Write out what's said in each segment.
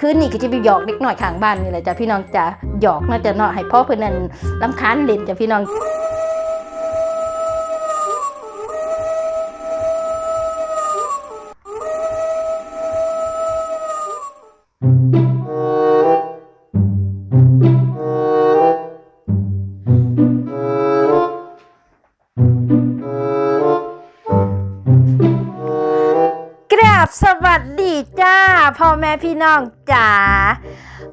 คืนนี้ก็จะไปหยอกเล็กหน่อยข้างบ้านนี่แหละจ้ะพี่น้องจ้ะหยอกน่าจะเนาะให้พ่อเพื่อนนั่นลำคาญเล่นจ้ะพี่น้อง บสวัสดีจ้าพ่อแม่พี่น้องจ๋า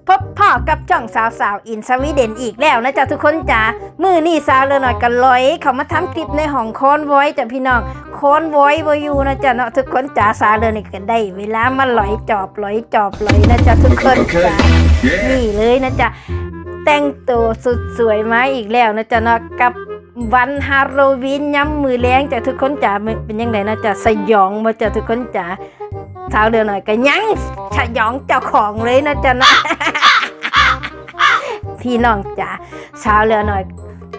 พบพ่อกับจ่องสาวสาวๆอินสวีเดนอีกแล้วนะจ๊ะทุกคนจ๋ามือนี่สาวเลยหน่อยกันลอย เขามาทำคลิปในห้องโคนไว้จ้ะพี่น้องโคนไว้บอยู่นะจ๊ะเนาะทุกคนจ๋าสาวเลยนี่กันได้ เวลามาลอยจอบลอยจอบลอยนะจ๊ะทุกคนจ๋านี่เลยนะจ๊ะแต่งตัวสุดสวยมาอีกแล้วนะจ๊ะเนาะกับวันฮาโลวีนย้ำมือแรงจ้ะทุกคนจ๋ามันเป็นยังไงนะจ๊ะสยองมาจ้ะทุกคนจ๋า เช้าเดือนหน่อยก็ยังสยองเจ้าของเลยนะจ๊ะเนาะพี่น้องจ๋าเช้าเรือหน่อย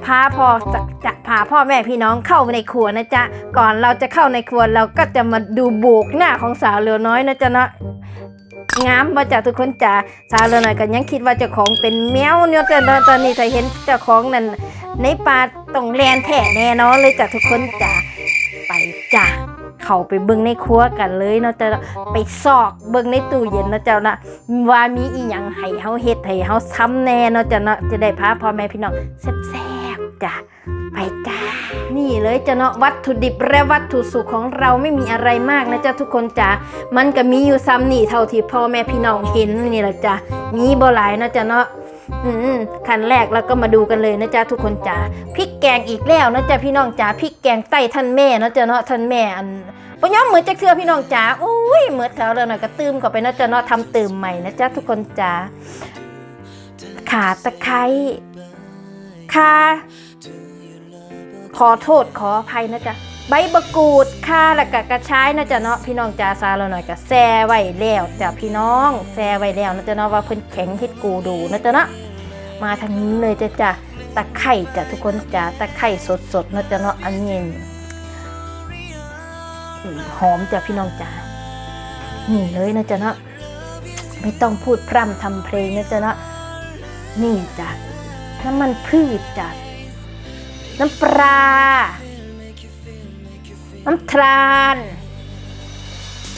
พาพ่อจะจะพาพ่อแม่พี่น้องเข้าในครัวนะจ๊ะ ก่อนเราจะเข้าในครัวเราก็จะมาดูโบกหน้าของสาวเรือน้อยนะจ๊ะเนาะงามมาจากทุกคนจ๋าสาวเลยหน่อยก็ยังคิดว่าเจ้าของเป็นแมวเนี่ยแต่ตอนนี้ถ้าเห็นเจ้าของนั่นในป่าต้องแลนแท้แน่นอนเลยจากทุกคนจ๋าไปจ้า เขาไปเบิ่งในครัวกันเลยเนาะจะไปซอกเบิ่งในตู้เย็นเนาะเจ้านะว่ามีอีหยังให้เฮาเฮ็ดให้เฮาซ้ำแน่เนาะจ้ะเนาะจะได้พาพ่อแม่พี่น้องแซ่บๆจ้ะไปจ้านี่เลยจ้ะเนาะวัตถุดิบและวัตถุสุขของเราไม่มีอะไรมากนะจ๊ะทุกคนจ๋ามันก็มีอยู่ซ้ำนี่เท่าที่พ่อแม่พี่น้องเห็นนี่แหละจ้ะมีบ่หลายนะจ๊ะเนาะ ขั้นแรกเราก็มาดูกันเลยนะจ๊ะทุกคนจ๋าพริกแกงอีกแล้วนะจ๊ะพี่น้องจ๋าพริกแกงใต้ท่านแม่นะจ๊ะเนาะท่านแม่อันปะย้อมเหมือนจะเชื่อพี่น้องจ๋าอุ้ยเหมือนเขาเลยหน่อยก็ตืมเข้าไปนะจ๊ะเนาะทำตืมใหม่นะจ๊ะทุกคนจ๋าขาตะไคร้ค่าขอโทษขออภัยนะจ๊ะใบมะกูดข่าแล้วก็กระชายนะจ๊ะเนาะพี่น้องจ้าซาเราหน่อยก็แซ่ไว้แล้วจ้ะพี่น้องแซ่ไว้แล้วนะจ๊ะเนาะว่าเพิ่นแข็งเฮ็ดกูดูนะจ๊ะเนาะ มาทางนี้เลยจ้ะจ้ะตะไคร่จ้ะทุกคนจ้าตะไคร่สดๆนะจ๊ะเนาะอันนี้หอมจ้ะพี่น้องจ้านี่เลยนะจ๊ะเนาะไม่ต้องพูดพร่ำทำเพลงนะจ๊ะเนาะนี่จ้ะน้ำมันพืชจ้ะน้ำปลาน้ำตาล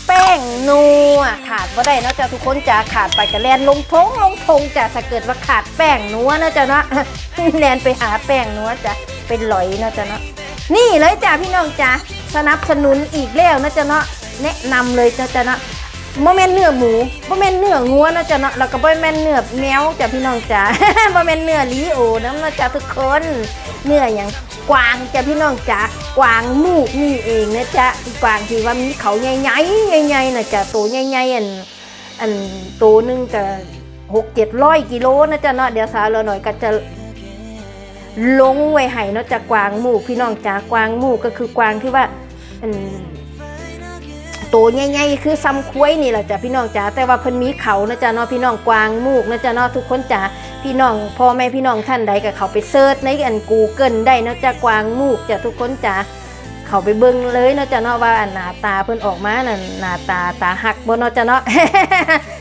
แป้งนัวขาดบ่ได้นาะจ้ะทุกคนจ้าขาดไปกระแลนลงทงลงทงจ้ะถ้าเกิดว่าขาดแป้งนัวนะจ้ะเนาะแลนไปหาแป้งนัวจ้ะเป็นหลอยนาะจ้ะเนาะนี่เลยจ้ะพี่น้องจ้ะสนับสนุนอีกแล้วนะจ้ะเนาะแนะนำเลยนะจ้ะเนาะบ่แม่นเนื้อหมูบ่แม่นเนื้องัวนะจ้ะเนาะแล้วก็บ่แม่นเนื้อแมวจ้ะพี่น้องจ้ะบ่แม่นเนื้อลีโอนะนะจ้ะทุกคน เนื้ออย่างกวางจ้ะพี่น้องจ๋า กวางมูกนี่เองนะจ๊ะกวางที่ว่ามีเขาใหญ่ๆใหญ่ๆนะจ๊ะตัวใหญ่ๆอันอันตัวนึงจะหกเจ็ดร้อยกิโลนะจ๊ะเนาะเดี๋ยวสาวเราหน่อยก็จะลงไว้ให้เนาะจ๊ะกวางมูกพี่น้องจ๋ากวางมูกก็คือกวางที่ว่าอัน ตัวใหญ่ๆคือซ้ำคุ้ยนี่แหละจ้ะพี่น้องจ๋าแต่ว่าเพิ่นมีเขานะจ๊ะเนาะพี่น้องกวางมูกนะจ๊ะเนาะทุกคนจ๋าพี่น้องพ่อแม่พี่น้องท่านใดก็เขาไปเซิร์ชในอันกูเกิลได้เนาะจะกวางมูกจะทุกคนจะเขาไปเบิ่งเลยเนาะจะเนาะว่าอันหน้าตาเพิ่นออกมานั่นหน้าตาตาหักบ่เนาะจะเนาะ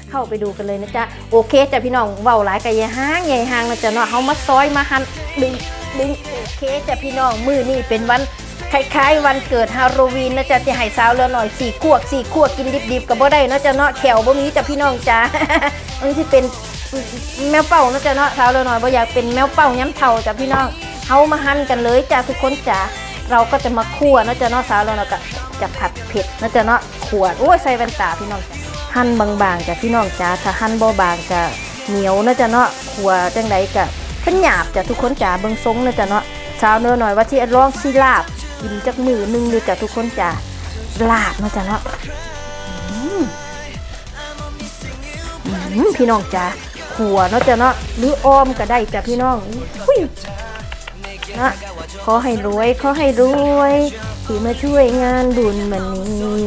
เข้าไปดูกันเลยนะจ๊ะโอเคจ้ะพี่น้องเว้าหลายก็อย่าห้างย่าห่างนะจ๊ะเนาะเฮามาซอยมาหั่นดึงดึงโอเคจ้ะพี่น้องมื้อนี้เป็นวัน คล้ายๆ วันเกิดฮาโลวีนนะจ๊ะที่ให้สาวเรือหน่อยสี่ขวบสี่ขวบกินดิบๆก็บ่ได้นะจ๊ะเนาะแขวบ่มีจ้ะพี่น้องจ้ะมันสิเป็นแมวเป่านะจ๊ะเนาะเท้าเราหน่อยบ่อยากเป็นแมวเป่าย้ำเท่าจ้ะพี่น้องเฮามาหั่นกันเลยจ้ะทุกคนจ้ะเราก็จะมาคั่วนะจ๊ะเนาะสาวเราเนาะก็จะผัดเผ็ดนะจ๊ะเนาะขวดโอ้ยใส่แว่นตาพี่น้องหั่นบางๆจ้ะพี่น้องจ้ะถ้าหั่นบ่บางจะเหนียวนะจ๊ะเนาะขัวจังไดก็เป็นหยาบจ้ะทุกคนจ้ะเบิ่งทรงนะจ๊ะเนาะสาวเนื้อหน่อยว่าที่ลองสิลาบ กินจักมือหนึงดูจ้ะทุกคนจ้ะลาบนะจ๊ะเนาะพี่น้องจ้ะขัวเนาะจ้ะเนาะหรืออ้อมก็ได้จ้ะพี่น้องนะขอให้รวยขอให้รวย ที่มาช่วยงานบุญมันนี้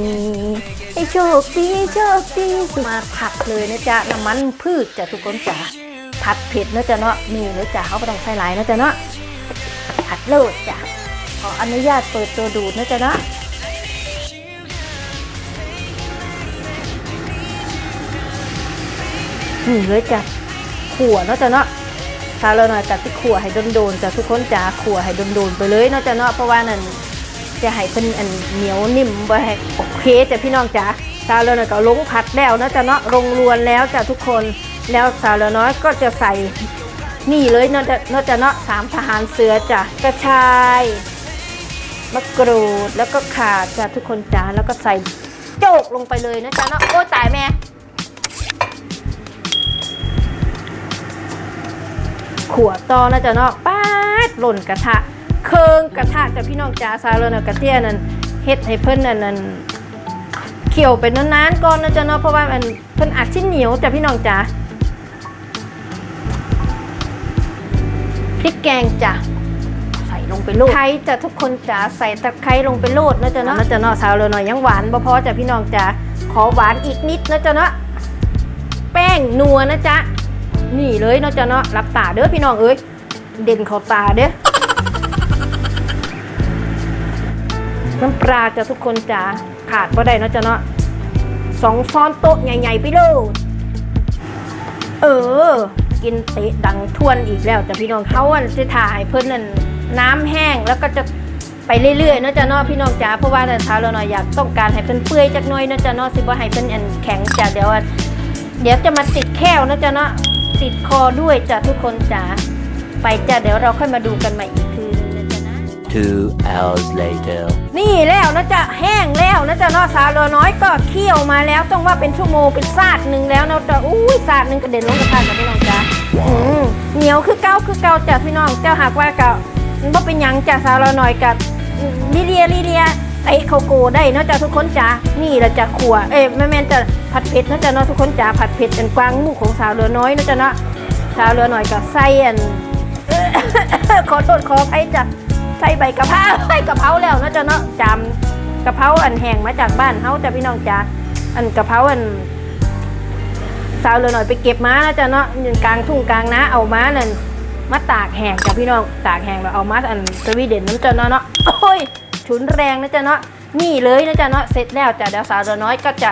ให้โชคดีโชคดีมาผัดเลยนะจ๊ะน้ำมันพืชจ้ะทุกคนจ้ะผัดเผ็ดนะจ๊ะเนาะนี่เลยจ้ะเขาไม่ต้องใส่หลายนะจ๊ะเนาะผัดโลดจ้ะ ขออนุญาตเปิดตัวดูดนะจ๊ะนะนี่เลยจ้ะขัวเนาะจ้ะเนาะถ้าเราหน่อยกัที่ขัวให้โดนๆจ้ะทุกคนจ้าขัวให้โดนๆไปเลยเนาะจ้ะเนาะเพราะว่านั่นจะให้เป็นอันเหนียวนิ่มบ่ให้โอเคจ้ะพี่น้องจ้าซาเราหน่อยก็ลงผัดแล้วนะจ้ะเนาะลงรวนแล้วจ้ะทุกคนแล้วสาวเราน้อยก็จะใส่นี่เลยเนาะจ้ะนะจ้ะเนาะสามทหารเสือจ้ะกระชาย มะกรูดแล้วก็ข่าจ้ะทุกคนจ้าแล้วก็ใส่โจกลงไปเลยนะจ๊ะเนาะโอ้ตายแม่ขัวตอนะจ๊ะเนาะป้าดหล่นกระทะเคิงกระทะจ้ะพี่น้องจ้าซาเลนะกระเทียนั่นเฮ็ดให้เพิ่นนั่นนั่นเคี่ยวไปนานๆก่อนนะจ๊ะเนาะเพราะว่ามันเพิ่นอัดชิ้นเหนียวจ้ะพี่น้องจ้าพริกแกงจ้ะ ลงไปโลดไข่จ้ะทุกคนจ้าใส่ตะไคร้ลงไปโลดนะจ๊ะเนาะนะจ๊ะเนาะซาเลยหน่อยยังหวานบ่พอจ้ะพี่น้องจ้าขอหวานอีกนิดนะจ๊ะเนาะแป้งนัวนะจ๊ะนี่เลยเนาะจ้ะเนาะรับตาเด้อพี่น้องเอ้ยเด่นเขาตาเด้อน้ำปลาจะทุกคนจ้าขาดบ่ได้เนาะจ้ะเนาะสองช้อนโต๊ะใหญ่ๆไปเลยเออ กินเตะดังทวนอีกแล้วจ้ะพี่น้องเขาอันสิถ่ายเพิ่นนั่น น้ำแห้งแล้วก็จะไปเรื่อยๆเนาะจ้ะเนาะพี่น้องจ้าเพราะว่าแต่เช้าเราหน่อยอยากต้องการให้เพิ่นเปื่อยจักหน่อยเนาะจ้ะเนาะสิบ่ให้เพิ่นอันแข็งจ้ะเดี๋ยวอันเดี๋ยวจะมาติดแค้วนะจ๊ะเนาะติดคอด้วยจ้ะทุกคนจ๋าไปจ้ะเดี๋ยวเราค่อยมาดูกันใหม่อีกคืนนึงนะจ๊ะนะ Two hours later. นี่แล้วนะจ๊ะแห้งแล้วนะจ๊ะเนาะสาวเรือน้อยก็เคี่ยวมาแล้วต้องว่าเป็นชั่วโมงเป็นซาดหนึ่งแล้วนะจ๊ะอุ้ยซาดหนึ่งกระเด็นลงกระทะกับพี่น้องจ้าอืมเหนียวคือเก้าคือเก้าจ้ะพี่น้องเจ้าหากว่ากับมัน บ่เป็นหยังจ้ะสาวเรือน้อยกับลิเดียลิเดียไอ้เขาโกได้เนาะจ้ะทุกคนจ้านี่ละจ้ะขัวเอ้ยแม่แม่นจะผัดเผ็ดเนาะจ้ะเนาะทุกคนจ้าผัดเผ็ดเป็นกวางหมูของสาวเรือน้อยเนาะจ้ะเนาะสาวเรือน้อยกับไส้อันขอโทษขออภัยจ้ะใส่ใบกะเพราใส่กะเพราแล้วเนาะจ้ะเนาะจำกะเพราอันแห้งมาจากบ้านเฮาจ้ะพี่น้องจ้ะอันกะเพราอันสาวเลยหน่อยไปเก็บมานะจ้ะเนาะอยู่กลางทุ่งกลางนาเอามานั่น มาตากแห้งจ้ะพี่น้องตากแห้งแล้วเอามาอันสวีเดนน้ำจ้ะเนาะเนาะโอ้ยฉุนแรงนะจ้ะเนาะนี่เลยนะจ้ะเนาะเสร็จแล้วจ้ะเดี๋ยวสาวเรือน้อยก็จะ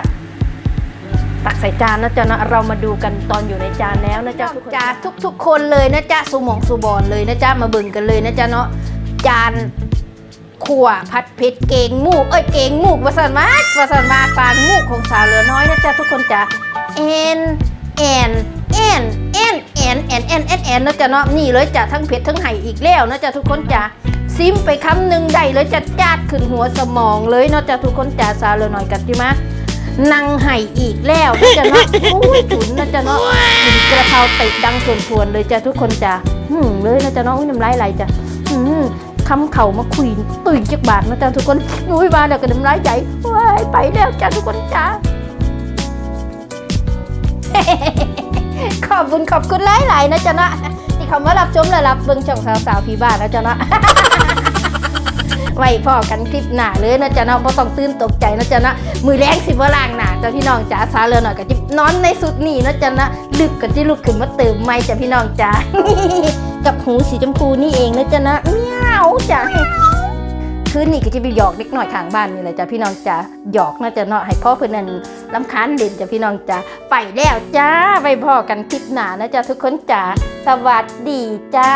ตักใส่จานนะจ๊ะนะเรามาดูกันตอนอยู่ในจานแล้วนะจ๊ะทุกคนจ้าทุก ๆ คนเลยนะจ๊ะสุมองสุบอนเลยนะจ๊ะมาเบิ่งกันเลยนะจ๊ะเนาะจานขั่วผัดเผ็ดเกงหมูกเอ้ยเกงหมูกวาสันมาวาสันมาปางหมูกของสาวเหลือน้อยนะจ๊ะทุกคนจ้ะเอ็นเอ็น นเอ็นเอ็นเอ็นนะจ๊ะเนาะนี่เลยจ้ะทั้งเผ็ดทั้งไห่อีกแล้วนะจ๊ะทุกคนจ้ะซิมไปคำหนึ่งได้เลยจะจาดขึ้นหัวสมองเลยเนาะจ๊ะทุกคนจ้ะสาเลือน้อยกันจิมะนางไห่อีกแล้วนะจ๊ะเนาะอุ้ยฉุนนะจ๊ะเนาะกินกระเพราติดดังส่วนทวนเลยจ้ะทุกคนจ้ะหืมเลยนะจ๊ะเนาะอุ้ยน้ำลายไหลจ้ะหืมคำเข่ามาคุยตุยจักบาทนะจ๊ะทุกคนอุ้ยมาแล้วก็น้ำลายใจว้ายไปแล้วจ้ะทุกคนจ้ะ ขอบคุณขอบคุณหลายๆนะจ๊ะนะที่เขามารับชมและรับเบิ่งช่องสาวๆพี่บ้านนะจ๊ะนะไว้พอกันคลิปหน้าเลยนะจ๊ะเนาะบ่ต้องตื่นตกใจนะจ๊ะนะมือแรงสิบ่ล่างหน้าจ้ะพี่น้องจ๋าซาเรือหน่อยก็จินอนในสุดนี่นะจ๊ะนะลึกก็จิลุกขึ้นมาเติมไม่จ้ะพี่น้องจ๋ากับหูสีชมพูนี่เองนะจ๊ะนะเมียวจ้ะ คืนนี้ก็จะไปหยอกเล็กหน่อยทางบ้านนี่แหละจ้ะพี่น้องจ้ะหยอกน่าจะเนาะให้พ่อเพิ่นนั้นลำคาญเด่นจ้ะพี่น้องจ้ะไปแล้วจ้าไปพ่อกันคลิปหน้านะจ้ะทุกคนจ้ะสวัสดีจ้า